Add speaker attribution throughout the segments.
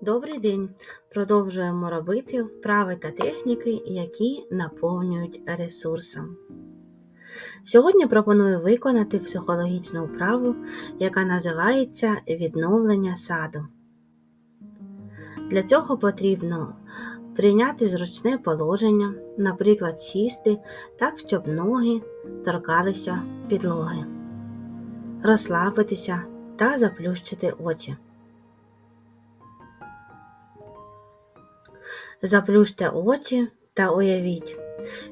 Speaker 1: Добрий день! Продовжуємо робити вправи та техніки, які наповнюють ресурсом. Сьогодні пропоную виконати психологічну вправу, яка називається відновлення саду. Для цього потрібно прийняти зручне положення, наприклад, сісти так, щоб ноги торкалися підлоги, розслабитися та заплющити очі. Заплющте очі та уявіть,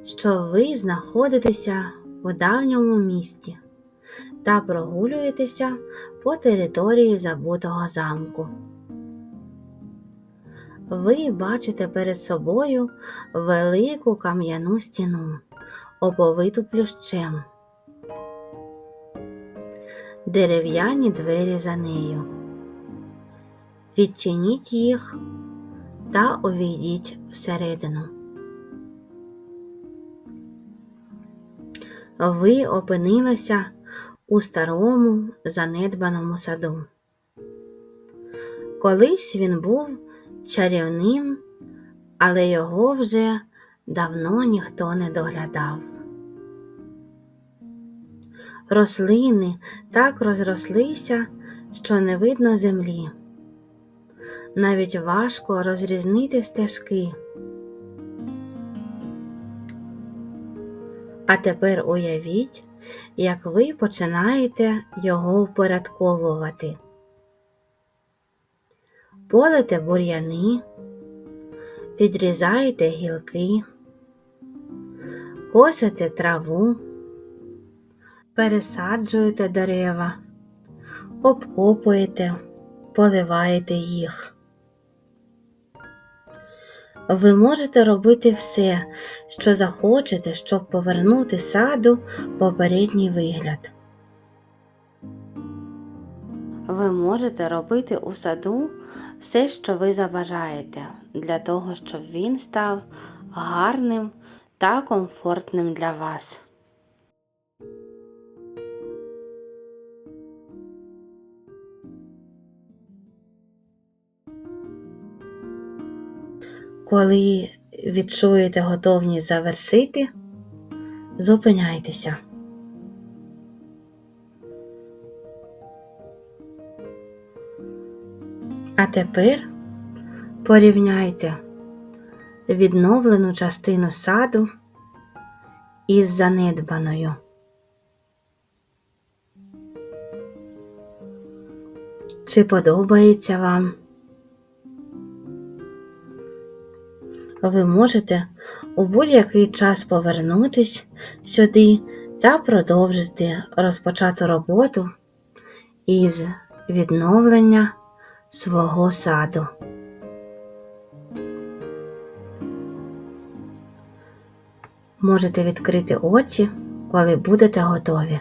Speaker 1: що ви знаходитеся у давньому місті та прогулюєтеся по території забутого замку. Ви бачите перед собою велику кам'яну стіну, оповиту плющем, дерев'яні двері за нею. Відчиніть їх та увійдіть всередину. Ви опинилися у старому занедбаному саду. Колись він був чарівним, але його вже давно ніхто не доглядав. Рослини так розрослися, що не видно землі навіть важко розрізнити стежки. А тепер уявіть, як ви починаєте його впорядковувати. Полите бур'яни, підрізаєте гілки, косите траву, пересаджуєте дерева, обкопуєте, поливаєте їх. Ви можете робити все, що захочете, щоб повернути саду попередній вигляд. Ви можете робити у саду все, що ви забажаєте, для того, щоб він став гарним та комфортним для вас. Коли відчуєте готовність завершити, зупиняйтеся. А тепер порівняйте відновлену частину саду із занедбаною. Чи подобається вам? Ви можете у будь-який час повернутись сюди та продовжити розпочату роботу із відновлення свого саду. Можете відкрити очі, коли будете готові.